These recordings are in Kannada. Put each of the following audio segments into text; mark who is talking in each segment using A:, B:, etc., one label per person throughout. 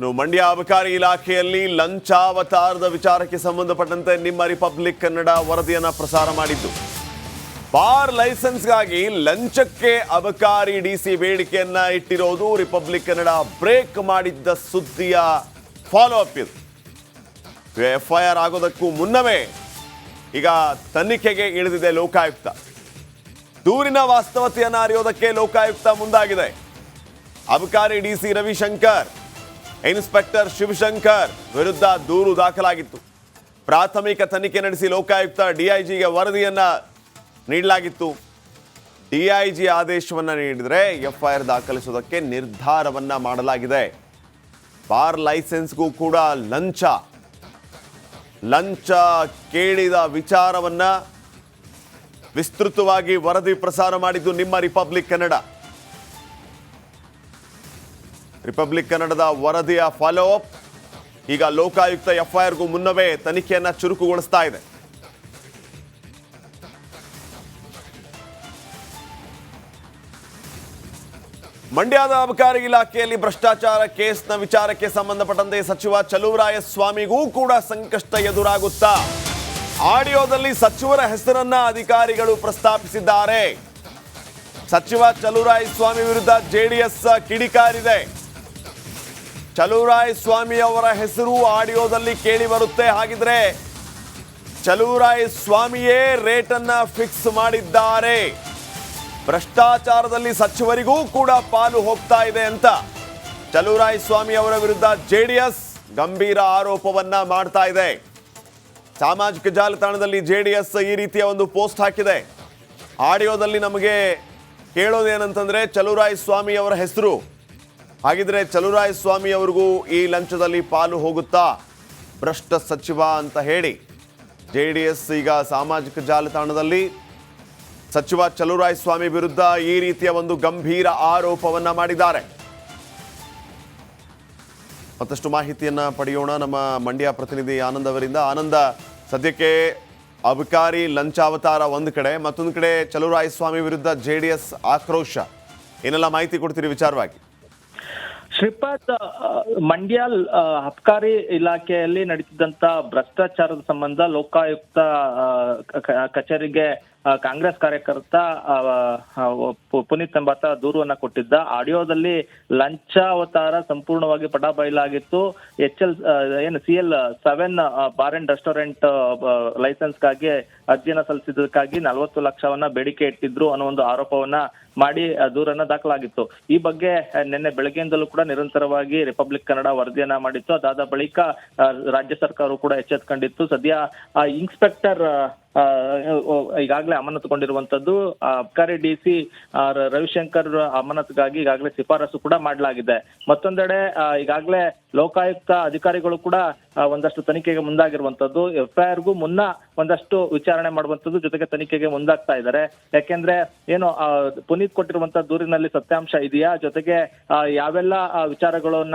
A: ಇನ್ನು ಮಂಡ್ಯ ಅಬಕಾರಿ ಇಲಾಖೆಯಲ್ಲಿ ಲಂಚಾವತಾರದ ವಿಚಾರಕ್ಕೆ ಸಂಬಂಧಪಟ್ಟಂತೆ ನಿಮ್ಮ ರಿಪಬ್ಲಿಕ್ ಕನ್ನಡ ವರದಿಯನ್ನು ಪ್ರಸಾರ ಮಾಡಿದ್ದು. ಬಾರ್ ಲೈಸೆನ್ಸ್ಗಾಗಿ ಲಂಚಕ್ಕೆ ಅಬಕಾರಿ ಡಿಸಿ ಬೇಡಿಕೆಯನ್ನ ಇಟ್ಟಿರೋದು ರಿಪಬ್ಲಿಕ್ ಕನ್ನಡ ಬ್ರೇಕ್ ಮಾಡಿದ್ದ ಸುದ್ದಿಯ ಫಾಲೋ ಅಪ್ ಇದು ಎಫ್ಐಆರ್ ಆಗೋದಕ್ಕೂ ಮುನ್ನವೇ ಈಗ ತನಿಖೆಗೆ ಇಳಿದಿದೆ ಲೋಕಾಯುಕ್ತ. ದೂರಿನ ವಾಸ್ತವತೆಯನ್ನು ಅರಿಯೋದಕ್ಕೆ ಲೋಕಾಯುಕ್ತ ಮುಂದಾಗಿದೆ. ಅಬಕಾರಿ ಡಿಸಿ ರವಿಶಂಕರ್ ಇನ್ಸ್ಪೆಕ್ಟರ್ ಶಿವಶಂಕರ್ ವಿರುದ್ಧ ದೂರು ದಾಖಲಾಗಿತ್ತು. ಪ್ರಾಥಮಿಕ ತನಿಖೆ ನಡೆಸಿ ಲೋಕಾಯುಕ್ತ ಡಿಐಜಿಗೆ ವರದಿಯನ್ನು ನೀಡಲಾಗಿತ್ತು. ಡಿಐಜಿ ಆದೇಶವನ್ನು ನೀಡಿದರೆ ಎಫ್ಐಆರ್ ದಾಖಲಿಸುವುದಕ್ಕೆ ನಿರ್ಧಾರವನ್ನು ಮಾಡಲಾಗಿದೆ. ಬಾರ್ ಲೈಸೆನ್ಸ್ಗೂ ಕೂಡ ಲಂಚ. ಲಂಚ ಕೇಳಿದ ವಿಚಾರವನ್ನು ವಿಸ್ತೃತವಾಗಿ ವರದಿ ಪ್ರಸಾರ ಮಾಡಿದ್ದು ನಿಮ್ಮ ರಿಪಬ್ಲಿಕ್ ಕನ್ನಡ. ರಿಪಬ್ಲಿಕ್ ಕನ್ನಡದ ವರದಿಯ ಫಾಲೋ ಅಪ್ ಈಗ ಲೋಕಾಯುಕ್ತ ಎಫ್ಐಆರ್ಗೂ ಮುನ್ನವೇ ತನಿಖೆಯನ್ನ ಚುರುಕುಗೊಳಿಸ್ತಾ ಇದೆ. ಮಂಡ್ಯದ ಅಬಕಾರಿ ಇಲಾಖೆಯಲ್ಲಿ ಭ್ರಷ್ಟಾಚಾರ ಕೇಸ್ನ ವಿಚಾರಕ್ಕೆ ಸಂಬಂಧಪಟ್ಟಂತೆ ಸಚಿವ ಚಲುವರಾಯ ಸ್ವಾಮಿಗೂ ಕೂಡ ಸಂಕಷ್ಟ ಎದುರಾಗುತ್ತಾ. ಆಡಿಯೋದಲ್ಲಿ ಸಚಿವರ ಹೆಸರನ್ನ ಅಧಿಕಾರಿಗಳು ಪ್ರಸ್ತಾಪಿಸಿದ್ದಾರೆ. ಸಚಿವ ಚಲುವರಾಯಸ್ವಾಮಿ ವಿರುದ್ಧ ಜೆಡಿಎಸ್ ಕಿಡಿಕಾರಿದೆ. ಚಲುವರಾಯ ಸ್ವಾಮಿ ಅವರ ಹೆಸರು ಆಡಿಯೋದಲ್ಲಿ ಕೇಳಿ ಬರುತ್ತೆ. ಹಾಗಿದ್ರೆ ಚಲುವರಾಯ ಸ್ವಾಮಿಯೇ ರೇಟನ್ನ ಫಿಕ್ಸ್ ಮಾಡಿದ್ದಾರೆ. ಭ್ರಷ್ಟಾಚಾರದಲ್ಲಿ ಸಚಿವರಿಗೂ ಕೂಡ ಪಾಲು ಹೋಗ್ತಾ ಇದೆ ಅಂತ ಚಲುವರಾಯ ಸ್ವಾಮಿ ಅವರ ವಿರುದ್ಧ ಜೆಡಿಎಸ್ ಗಂಭೀರ ಆರೋಪವನ್ನ ಮಾಡ್ತಾ ಇದೆ. ಸಾಮಾಜಿಕ ಜಾಲತಾಣದಲ್ಲಿ ಜೆಡಿಎಸ್ ಈ ರೀತಿಯ ಒಂದು ಪೋಸ್ಟ್ ಹಾಕಿದೆ. ಆಡಿಯೋದಲ್ಲಿ ನಮಗೆ ಕೇಳೋದೇನಂತಂದ್ರೆ ಚಲುವರಾಯ ಸ್ವಾಮಿ ಅವರ ಹೆಸರು ಹಾಗಿದ್ರೆ ಸ್ವಾಮಿ ಅವ್ರಿಗೂ ಈ ಲಂಚದಲ್ಲಿ ಪಾಲು ಹೋಗುತ್ತಾ? ಭ್ರಷ್ಟ ಸಚಿವ ಅಂತ ಹೇಳಿ ಜೆ ಡಿ ಎಸ್ ಈಗ ಸಾಮಾಜಿಕ ಜಾಲತಾಣದಲ್ಲಿ ಸಚಿವ ಸ್ವಾಮಿ ವಿರುದ್ಧ ಈ ರೀತಿಯ ಒಂದು ಗಂಭೀರ ಆರೋಪವನ್ನ ಮಾಡಿದ್ದಾರೆ. ಮತ್ತಷ್ಟು ಮಾಹಿತಿಯನ್ನ ಪಡೆಯೋಣ. ನಮ್ಮ ಮಂಡ್ಯ ಪ್ರತಿನಿಧಿ ಆನಂದ್ ಅವರಿಂದ. ಆನಂದ, ಸದ್ಯಕ್ಕೆ ಅಬಕಾರಿ ಲಂಚಾವತಾರ ಒಂದು ಕಡೆ, ಮತ್ತೊಂದು ಕಡೆ ಚಲುರಾಯಸ್ವಾಮಿ ವಿರುದ್ಧ ಜೆ ಡಿ ಎಸ್ ಆಕ್ರೋಶ. ಏನೆಲ್ಲ ಮಾಹಿತಿ ಕೊಡ್ತೀರಿ ವಿಚಾರವಾಗಿ?
B: ಶ್ರೀಪಾದ್ ಮಂಡ್ಯ ಅಬ್ಕಾರಿ ಇಲಾಖೆಯಲ್ಲಿ ನಡೀತಿದ್ದಂತ ಭ್ರಷ್ಟಾಚಾರದ ಸಂಬಂಧ ಲೋಕಾಯುಕ್ತ ಕಚೇರಿಗೆ ಕಾಂಗ್ರೆಸ್ ಕಾರ್ಯಕರ್ತ ಪುನೀತ್ ಎಂಬಾತ ದೂರವನ್ನ ಕೊಟ್ಟಿದ್ದ. ಆಡಿಯೋದಲ್ಲಿ ಲಂಚಾವತಾರ ಸಂಪೂರ್ಣವಾಗಿ ಪಟಾಬೈಲಾಗಿತ್ತು ಎಚ್ ಎಲ್ ಏನು, C L seven bar and restaurant ಲೈಸೆನ್ಸ್ಗಾಗಿ ಅರ್ಜಿಯನ್ನ ಸಲ್ಲಿಸಿದ್ದಕ್ಕಾಗಿ ನಲವತ್ತು ಲಕ್ಷವನ್ನ ಬೇಡಿಕೆ ಇಟ್ಟಿದ್ರು ಅನ್ನೋ ಒಂದು ಆರೋಪವನ್ನ ಮಾಡಿ ದೂರನ್ನ ದಾಖಲಾಗಿತ್ತು. ಈ ಬಗ್ಗೆ ನಿನ್ನೆ ಬೆಳಗ್ಗೆಯಿಂದಲೂ ಕೂಡ ನಿರಂತರವಾಗಿ ರಿಪಬ್ಲಿಕ್ ಕನ್ನಡ ವರದಿಯನ್ನ ಮಾಡಿತ್ತು. ಅದಾದ ಬಳಿಕ ರಾಜ್ಯ ಸರ್ಕಾರವು ಕೂಡ ಎಚ್ಚೆತ್ಕೊಂಡಿತ್ತು. ಸದ್ಯ ಇನ್ಸ್ಪೆಕ್ಟರ್ ಈಗಾಗಲೇ ಅಮಾನತುಗೊಂಡಿರುವಂತದ್ದು ಅಬ್ಕಾರಿ ಡಿ ಸಿ ರವಿಶಂಕರ್ ಅಮಾನತ್ಗಾಗಿ ಈಗಾಗಲೇ ಶಿಫಾರಸು ಕೂಡ ಮಾಡಲಾಗಿದೆ. ಮತ್ತೊಂದೆಡೆ ಈಗಾಗಲೇ ಲೋಕಾಯುಕ್ತ ಅಧಿಕಾರಿಗಳು ಕೂಡ ಒಂದಷ್ಟು ತನಿಖೆಗೆ ಮುಂದಾಗಿರುವಂತದ್ದು ಎಫ್ಐಆರ್ಗೂ ಮುನ್ನ ಒಂದಷ್ಟು ವಿಚಾರಣೆ ಮಾಡುವಂತದ್ದು ಜೊತೆಗೆ ತನಿಖೆಗೆ ಮುಂದಾಗ್ತಾ ಇದ್ದಾರೆ. ಯಾಕೆಂದ್ರೆ, ಏನು ಪುನೀತ್ ಕೊಟ್ಟಿರುವಂತ ದೂರಿನಲ್ಲಿ ಸತ್ಯಾಂಶ ಇದೆಯಾ? ಜೊತೆಗೆ ಯಾವೆಲ್ಲ ವಿಚಾರಗಳನ್ನ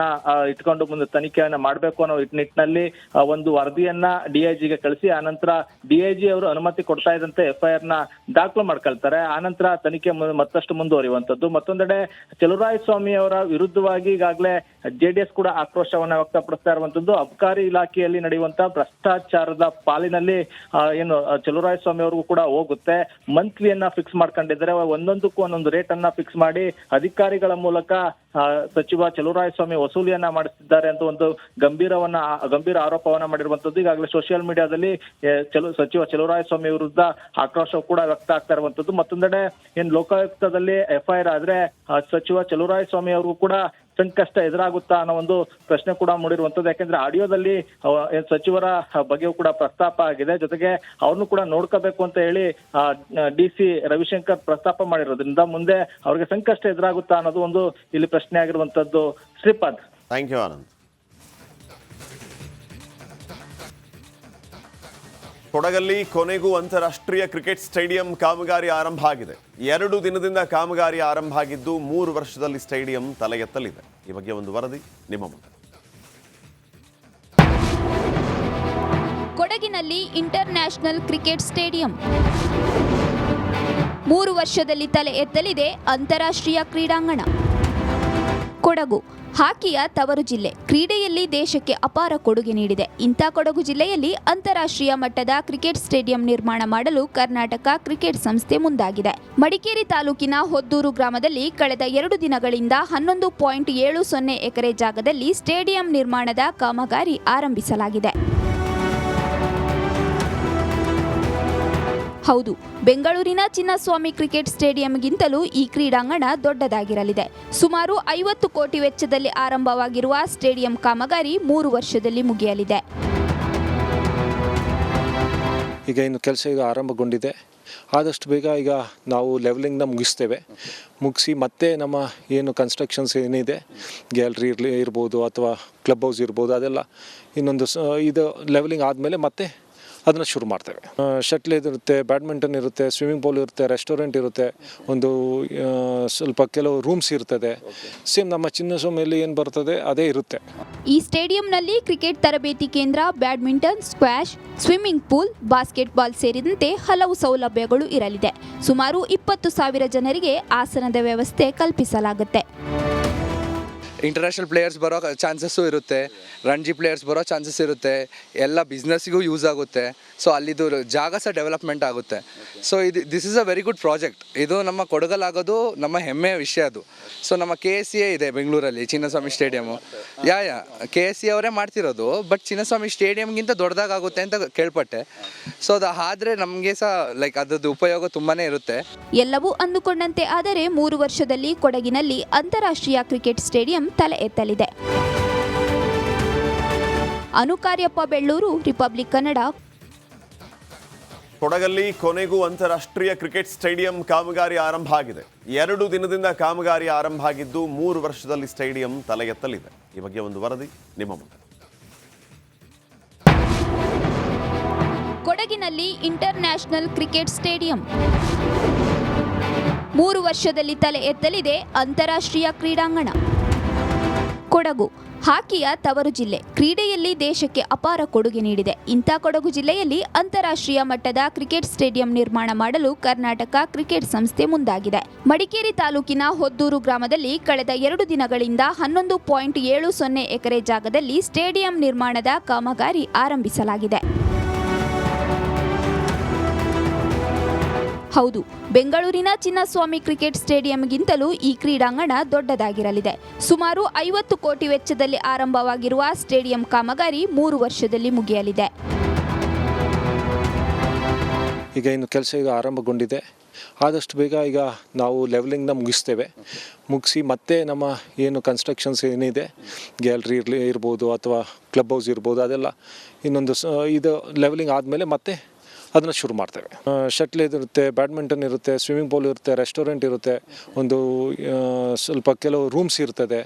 B: ಇಟ್ಕೊಂಡು ಮುಂದೆ ತನಿಖೆಯನ್ನ ಮಾಡಬೇಕು ಅನ್ನೋ ನಿಟ್ಟಿನಲ್ಲಿ ಒಂದು ವರದಿಯನ್ನ ಡಿಐಜಿಗೆ ಕಳಿಸಿ, ಆನಂತರ ಡಿಐಜಿ ಅವರು ಅನುಮತಿ ಕೊಡ್ತಾ ಇದ್ದಂತೆ ಎಫ್ಐಆರ್ನ ದಾಖಲು ಮಾಡ್ಕೊಳ್ತಾರೆ. ಆನಂತರ ತನಿಖೆ ಮತ್ತಷ್ಟು ಮುಂದುವರಿಯುವಂತದ್ದು ಮತ್ತೊಂದೆಡೆ ಚಲುರಾಯಸ್ವಾಮಿ ಅವರ ವಿರುದ್ಧವಾಗಿ ಈಗಾಗಲೇ ಜೆಡಿಎಸ್ ಕೂಡ ಆಕ್ರೋಶವನ್ನ ವ್ಯಕ್ತಪಡಿಸ್ತಾ ಇರುವಂತದ್ದು. ಅಬಕಾರಿ ಇಲಾಖೆಯಲ್ಲಿ ನಡೆಯುವಂತ ಭ್ರಷ್ಟಾಚಾರದ ಪಾಲಿನಲ್ಲಿ ಏನು ಸ್ವಾಮಿ ಅವ್ರಿಗೂ ಕೂಡ ಹೋಗುತ್ತೆ. ಮಂತ್ಲಿಯನ್ನ ಫಿಕ್ಸ್ ಮಾಡ್ಕೊಂಡಿದ್ದಾರೆ. ಒಂದೊಂದಕ್ಕೂ ಒಂದೊಂದು ರೇಟ್ ಅನ್ನ ಫಿಕ್ಸ್ ಮಾಡಿ ಅಧಿಕಾರಿಗಳ ಮೂಲಕ ಸಚಿವ ಚಲುರಾಯಸ್ವಾಮಿ ವಸೂಲಿಯನ್ನ ಮಾಡಿಸಿದ್ದಾರೆ ಅಂತ ಒಂದು ಗಂಭೀರವನ್ನ, ಗಂಭೀರ ಆರೋಪವನ್ನ ಮಾಡಿರುವಂತದ್ದು. ಈಗಾಗಲೇ ಸೋಷಿಯಲ್ ಮೀಡಿಯಾದಲ್ಲಿ ಚಲು, ಸಚಿವ ಸ್ವಾಮಿ ವಿರುದ್ಧ ಆಕ್ರೋಶ ಕೂಡ ವ್ಯಕ್ತ ಆಗ್ತಾ ಇರುವಂತದ್ದು. ಮತ್ತೊಂದೆಡೆ, ಏನ್ ಲೋಕಾಯುಕ್ತದಲ್ಲಿ ಎಫ್ಐಆರ್ ಆದ್ರೆ ಸಚಿವ ಸ್ವಾಮಿ ಅವ್ರಿಗೂ ಕೂಡ ಸಂಕಷ್ಟ ಎದುರಾಗುತ್ತಾ ಅನ್ನೋ ಒಂದು ಪ್ರಶ್ನೆ ಕೂಡ ಮೂಡಿರುವಂತದ್ದು ಯಾಕೆಂದ್ರೆ ಆಡಿಯೋದಲ್ಲಿ ಸಚಿವರ ಬಗ್ಗೆ ಕೂಡ ಪ್ರಸ್ತಾಪ ಆಗಿದೆ. ಜೊತೆಗೆ ಅವ್ರನ್ನು ಕೂಡ ನೋಡ್ಕೋಬೇಕು ಅಂತ ಹೇಳಿ ಡಿ ಸಿ ರವಿಶಂಕರ್ ಪ್ರಸ್ತಾಪ ಮಾಡಿರೋದ್ರಿಂದ ಮುಂದೆ ಅವ್ರಿಗೆ ಸಂಕಷ್ಟ ಎದುರಾಗುತ್ತಾ ಅನ್ನೋದು ಒಂದು ಇಲ್ಲಿ ಪ್ರಶ್ನೆ ಆಗಿರುವಂತದ್ದು ಶ್ರೀಪಾದ್.
A: Thank you Anand. ಕೊಡಗಲ್ಲಿ ಕೊನೆಗೂ ಅಂತಾರಾಷ್ಟ್ರೀಯ ಕ್ರಿಕೆಟ್ ಸ್ಟೇಡಿಯಂ ಕಾಮಗಾರಿ ಆರಂಭ ಆಗಿದೆ. ಎರಡು ದಿನದಿಂದ ಕಾಮಗಾರಿ ಆರಂಭ ಆಗಿದ್ದು ಮೂರು ವರ್ಷದಲ್ಲಿ ಸ್ಟೇಡಿಯಂ ತಲೆ ಎತ್ತಲಿದೆ ಈ ಬಗ್ಗೆ ಒಂದು ವರದಿ ನಿಮ್ಮ ಮುಂದೆ.
C: ಕೊಡಗಿನಲ್ಲಿ ಇಂಟರ್ ನ್ಯಾಷನಲ್ ಕ್ರಿಕೆಟ್ ಸ್ಟೇಡಿಯಂ. ಮೂರು ವರ್ಷದಲ್ಲಿ ತಲೆ ಎತ್ತಲಿದೆ ಅಂತಾರಾಷ್ಟ್ರೀಯ ಕ್ರೀಡಾಂಗಣ. ಕೊಡಗು. ಹಾಕಿಯ ತವರು ಜಿಲ್ಲೆ. ಕ್ರೀಡೆಯಲ್ಲಿ ದೇಶಕ್ಕೆ ಅಪಾರ ಕೊಡುಗೆ ನೀಡಿದೆ. ಇಂಥ ಕೊಡಗು ಜಿಲ್ಲೆಯಲ್ಲಿ ಅಂತಾರಾಷ್ಟ್ರೀಯ ಮಟ್ಟದ ಕ್ರಿಕೆಟ್ ಸ್ಟೇಡಿಯಂ ನಿರ್ಮಾಣ ಮಾಡಲು ಕರ್ನಾಟಕ ಕ್ರಿಕೆಟ್ ಸಂಸ್ಥೆ ಮುಂದಾಗಿದೆ. ಮಡಿಕೇರಿ ತಾಲೂಕಿನ ಹೊದ್ದೂರು ಗ್ರಾಮದಲ್ಲಿ ಕಳೆದ ಎರಡು ದಿನಗಳಿಂದ ಹನ್ನೊಂದು ಪಾಯಿಂಟ್ ಏಳು ಸೊನ್ನೆ ಎಕರೆ ಜಾಗದಲ್ಲಿ ಸ್ಟೇಡಿಯಂ ನಿರ್ಮಾಣದ ಕಾಮಗಾರಿ ಆರಂಭಿಸಲಾಗಿದೆ. ಹೌದು, ಬೆಂಗಳೂರಿನ ಚಿನ್ನಸ್ವಾಮಿ ಕ್ರಿಕೆಟ್ ಸ್ಟೇಡಿಯಂಗಿಂತಲೂ ಈ ಕ್ರೀಡಾಂಗಣ ದೊಡ್ಡದಾಗಿರಲಿದೆ. ಸುಮಾರು ಐವತ್ತು ಕೋಟಿ ವೆಚ್ಚದಲ್ಲಿ ಆರಂಭವಾಗಿರುವ ಸ್ಟೇಡಿಯಂ ಕಾಮಗಾರಿ ಮೂರು ವರ್ಷದಲ್ಲಿ ಮುಗಿಯಲಿದೆ.
D: ಈಗ ಇನ್ನು ಕೆಲಸ ಈಗ ಆರಂಭಗೊಂಡಿದೆ. ಆದಷ್ಟು ಬೇಗ ಈಗ ನಾವು ಲೆವೆಲಿಂಗ್ನ ಮುಗಿಸ್ತೇವೆ. ಮುಗಿಸಿ ಮತ್ತೆ ನಮ್ಮ ಏನು ಕನ್ಸ್ಟ್ರಕ್ಷನ್ಸ್ ಏನಿದೆ ಗ್ಯಾಲ್ರಿ ಇರಲಿ, ಇರ್ಬೋದು ಅಥವಾ ಕ್ಲಬ್ ಹೌಸ್ ಇರ್ಬೋದು ಅದೆಲ್ಲ ಇನ್ನೊಂದು ಇದು ಲೆವೆಲಿಂಗ್ ಆದಮೇಲೆ ಮತ್ತೆ ಅದನ್ನು ಶುರು ಮಾಡ್ತೇವೆ. ಶಟ್ಲ್ ಇರುತ್ತೆ, ಬ್ಯಾಡ್ಮಿಂಟನ್ ಇರುತ್ತೆ, ಸ್ವಿಮ್ಮಿಂಗ್ ಪೂಲ್ ಇರುತ್ತೆ, ರೆಸ್ಟೋರೆಂಟ್ ಇರುತ್ತೆ. ಒಂದು ಸ್ವಲ್ಪ ಕೆಲವು ರೂಮ್ಸ್ ಇರ್ತದೆ. ಸೇಮ್ ನಮ್ಮ ಚಿನ್ನಸ್ವಾಮಿಯಲ್ಲಿ ಏನು ಬರ್ತದೆ, ಅದೇ ಇರುತ್ತೆ.
C: ಈ ಸ್ಟೇಡಿಯಂನಲ್ಲಿ ಕ್ರಿಕೆಟ್ ತರಬೇತಿ ಕೇಂದ್ರ, badminton squash swimming pool, basketball ಸೇರಿದಂತೆ ಹಲವು ಸೌಲಭ್ಯಗಳು ಇರಲಿದೆ. ಸುಮಾರು ಇಪ್ಪತ್ತು ಸಾವಿರ ಜನರಿಗೆ ಆಸನದ ವ್ಯವಸ್ಥೆ ಕಲ್ಪಿಸಲಾಗುತ್ತೆ.
E: ಇಂಟರ್ನ್ಯಾಷನಲ್ ಪ್ಲೇಯರ್ಸ್ ಬರೋ ಚಾನ್ಸಸ್ಸು ಇರುತ್ತೆ. ರಣಜಿ ಪ್ಲೇಯರ್ಸ್ ಬರೋ ಚಾನ್ಸಸ್ ಇರುತ್ತೆ. ಎಲ್ಲ ಬಿಸ್ನೆಸ್ಗೂ ಯೂಸ್ ಆಗುತ್ತೆ. ಸೊ ಅಲ್ಲಿದು ಜಾಗ ಸಹ ಡೆವಲಪ್ಮೆಂಟ್ ಆಗುತ್ತೆ. ಸೊ ಇದು this is a very good project ಇದು ನಮ್ಮ ಕೊಡಗಲಾಗೋದು ನಮ್ಮ ಹೆಮ್ಮೆಯ ವಿಷಯ ಅದು. ಸೊ ನಮ್ಮ ಕೆ ಎಸ್ ಸಿ ಎ ಇದೆ ಬೆಂಗಳೂರಲ್ಲಿ, Chinnaswamy stadium yeah yeah K S C ಅವರೇ ಮಾಡ್ತಿರೋದು ಬಟ್ ಚಿನ್ನಸ್ವಾಮಿ ಸ್ಟೇಡಿಯಮ್ಗಿಂತ ದೊಡ್ಡದಾಗುತ್ತೆ ಅಂತ ಕೇಳ್ಪಟ್ಟೆ. ಸೊ ಅದು ಆದರೆ ನಮಗೆ ಸಹ ಲೈಕ್ ಅದರದ್ದು ಉಪಯೋಗ ತುಂಬಾ ಇರುತ್ತೆ.
C: ಎಲ್ಲವೂ ಅಂದುಕೊಂಡಂತೆ ಆದರೆ ಮೂರು ವರ್ಷದಲ್ಲಿ ಕೊಡಗಿನಲ್ಲಿ ಅಂತಾರಾಷ್ಟ್ರೀಯ ಕ್ರಿಕೆಟ್ ಸ್ಟೇಡಿಯಂ ತಲೆ ಎತ್ತಲಿದೆ. ಅನುಕಾರ್ಯಪ್ಪ ಬೆಳ್ಳೂರು ರಿಪಬ್ಲಿಕ್ ಕನ್ನಡ.
A: ಕೊಡಗಲ್ಲಿ ಕೊನೆಗೂ ಅಂತಾರಾಷ್ಟ್ರೀಯ ಕ್ರಿಕೆಟ್ ಸ್ಟೇಡಿಯಂ ಕಾಮಗಾರಿ ಆರಂಭ ಆಗಿದೆ. ಎರಡು ದಿನದಿಂದ ಕಾಮಗಾರಿ ಆರಂಭ ಆಗಿದ್ದು ಮೂರು ವರ್ಷದಲ್ಲಿ ಸ್ಟೇಡಿಯಂ ತಲೆ ಎತ್ತಲಿದೆ. ಈ ಬಗ್ಗೆ ಒಂದು ವರದಿ ನಿಮ್ಮ ಮುಂದೆ.
C: ಕೊಡಗಿನಲ್ಲಿ ಇಂಟರ್ ನ್ಯಾಷನಲ್ ಕ್ರಿಕೆಟ್ ಸ್ಟೇಡಿಯಂ. ಮೂರು ವರ್ಷದಲ್ಲಿ ತಲೆ ಎತ್ತಲಿದೆ ಅಂತಾರಾಷ್ಟ್ರೀಯ ಕ್ರೀಡಾಂಗಣ. ಕೊಡಗು. ಹಾಕಿಯ ತವರು ಜಿಲ್ಲೆ. ಕ್ರೀಡೆಯಲ್ಲಿ ದೇಶಕ್ಕೆ ಅಪಾರ ಕೊಡುಗೆ ನೀಡಿದೆ. ಇಂಥ ಕೊಡಗು ಜಿಲ್ಲೆಯಲ್ಲಿ ಅಂತಾರಾಷ್ಟ್ರೀಯ ಮಟ್ಟದ ಕ್ರಿಕೆಟ್ ಸ್ಟೇಡಿಯಂ ನಿರ್ಮಾಣ ಮಾಡಲು ಕರ್ನಾಟಕ ಕ್ರಿಕೆಟ್ ಸಂಸ್ಥೆ ಮುಂದಾಗಿದೆ. ಮಡಿಕೇರಿ ತಾಲೂಕಿನ ಹೊದ್ದೂರು ಗ್ರಾಮದಲ್ಲಿ ಕಳೆದ ಎರಡು ದಿನಗಳಿಂದ ಹನ್ನೊಂದು ಪಾಯಿಂಟ್ ಏಳು ಸೊನ್ನೆ ಎಕರೆ ಜಾಗದಲ್ಲಿ ಸ್ಟೇಡಿಯಂ ನಿರ್ಮಾಣದ ಕಾಮಗಾರಿ ಆರಂಭಿಸಲಾಗಿದೆ. ಹೌದು, ಬೆಂಗಳೂರಿನ ಚಿನ್ನಸ್ವಾಮಿ ಕ್ರಿಕೆಟ್ ಸ್ಟೇಡಿಯಂಗಿಂತಲೂ ಈ ಕ್ರೀಡಾಂಗಣ ದೊಡ್ಡದಾಗಿರಲಿದೆ. ಸುಮಾರು ಐವತ್ತು ಕೋಟಿ ವೆಚ್ಚದಲ್ಲಿ ಆರಂಭವಾಗಿರುವ ಸ್ಟೇಡಿಯಂ ಕಾಮಗಾರಿ ಮೂರು ವರ್ಷದಲ್ಲಿ ಮುಗಿಯಲಿದೆ.
D: ಈಗ ಇನ್ನು ಕೆಲಸ ಈಗ ಆರಂಭಗೊಂಡಿದೆ. ಆದಷ್ಟು ಬೇಗ ಈಗ ನಾವು ಲೆವೆಲಿಂಗ್ನ ಮುಗಿಸ್ತೇವೆ. ಮುಗಿಸಿ ಮತ್ತೆ ನಮ್ಮ ಏನು ಕನ್ಸ್ಟ್ರಕ್ಷನ್ಸ್ ಏನಿದೆ ಗ್ಯಾಲ್ರಿ ಇರಲಿ, ಇರ್ಬೋದು ಅಥವಾ ಕ್ಲಬ್ ಹೌಸ್ ಇರ್ಬೋದು ಅದೆಲ್ಲ ಇನ್ನೊಂದು ಇದು ಲೆವೆಲಿಂಗ್ ಆದಮೇಲೆ ಮತ್ತೆ ಅದನ್ನು ಶುರು ಮಾಡ್ತೇವೆ. ಶಟ್ಲ್ ಇರುತ್ತೆ, ಬ್ಯಾಡ್ಮಿಂಟನ್ ಇರುತ್ತೆ, ಸ್ವಿಮ್ಮಿಂಗ್ ಪೂಲ್ ಇರುತ್ತೆ, ರೆಸ್ಟೋರೆಂಟ್ ಇರುತ್ತೆ, ಒಂದು ಸ್ವಲ್ಪ ಕೆಲವು ರೂಮ್ಸ್ ಇರ್ತದೆ.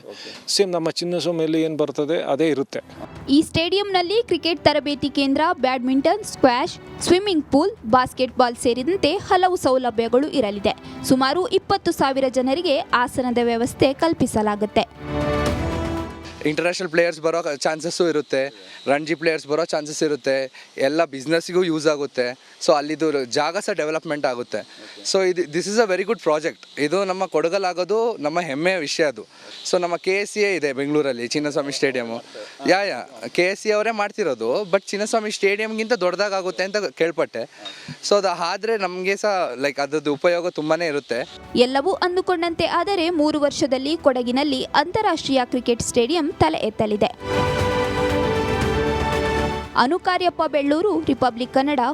D: ಸೇಮ್ ನಮ್ಮ ಚಿನ್ನಸ್ವಾಮಿಯಲ್ಲಿ ಏನು ಬರ್ತದೆ, ಅದೇ ಇರುತ್ತೆ.
C: ಈ ಸ್ಟೇಡಿಯಂನಲ್ಲಿ ಕ್ರಿಕೆಟ್ ತರಬೇತಿ ಕೇಂದ್ರ, badminton, squash, swimming pool, basketball ಸೇರಿದಂತೆ ಹಲವು ಸೌಲಭ್ಯಗಳು ಇರಲಿದೆ. ಸುಮಾರು ಇಪ್ಪತ್ತು ಸಾವಿರ ಜನರಿಗೆ ಆಸನದ ವ್ಯವಸ್ಥೆ ಕಲ್ಪಿಸಲಾಗುತ್ತೆ.
E: ಇಂಟರ್ನ್ಯಾಷನಲ್ ಪ್ಲೇಯರ್ಸ್ ಬರೋ ಚಾನ್ಸಸ್ಸು ಇರುತ್ತೆ, ರಣಜಿ ಪ್ಲೇಯರ್ಸ್ ಬರೋ ಚಾನ್ಸಸ್ ಇರುತ್ತೆ, ಎಲ್ಲ ಬಿಸ್ನೆಸ್ಗೂ ಯೂಸ್ ಆಗುತ್ತೆ. ಸೊ ಅಲ್ಲಿದು ಜಾಗ ಸಹ ಡೆವಲಪ್ಮೆಂಟ್ ಆಗುತ್ತೆ. ಸೊ ಇದು this is a very good project ಇದು ನಮ್ಮ ಕೊಡಗಲಾಗೋದು ನಮ್ಮ ಹೆಮ್ಮೆಯ ವಿಷಯ ಅದು. ಸೊ ನಮ್ಮ ಕೆ ಎಸ್ ಸಿ ಎ ಇದೆ ಬೆಂಗಳೂರಲ್ಲಿ, Chinnaswamy stadium yeah yeah K S C ಅವರೇ ಮಾಡ್ತಿರೋದು ಬಟ್ ಚಿನ್ನಸ್ವಾಮಿ ಸ್ಟೇಡಿಯಮ್ಗಿಂತ ದೊಡ್ಡದಾಗುತ್ತೆ ಅಂತ ಕೇಳ್ಪಟ್ಟೆ. ಸೊ ಅದು ಆದರೆ ನಮಗೆ ಸಹ ಲೈಕ್ ಅದ್ರದ್ದು ಉಪಯೋಗ ತುಂಬಾ ಇರುತ್ತೆ.
C: ಎಲ್ಲವೂ ಅಂದುಕೊಂಡಂತೆ ಆದರೆ ಮೂರು ವರ್ಷದಲ್ಲಿ ಕೊಡಗಿನಲ್ಲಿ ಅಂತಾರಾಷ್ಟ್ರೀಯ ಕ್ರಿಕೆಟ್ ಸ್ಟೇಡಿಯಂ ತಲೆ ಎತ್ತಲಿದೆ. ಅನುಕಾರ್ಯಪ್ಪ ಬೆಳ್ಳೂರು ರಿಪಬ್ಲಿಕ್ ಕನ್ನಡ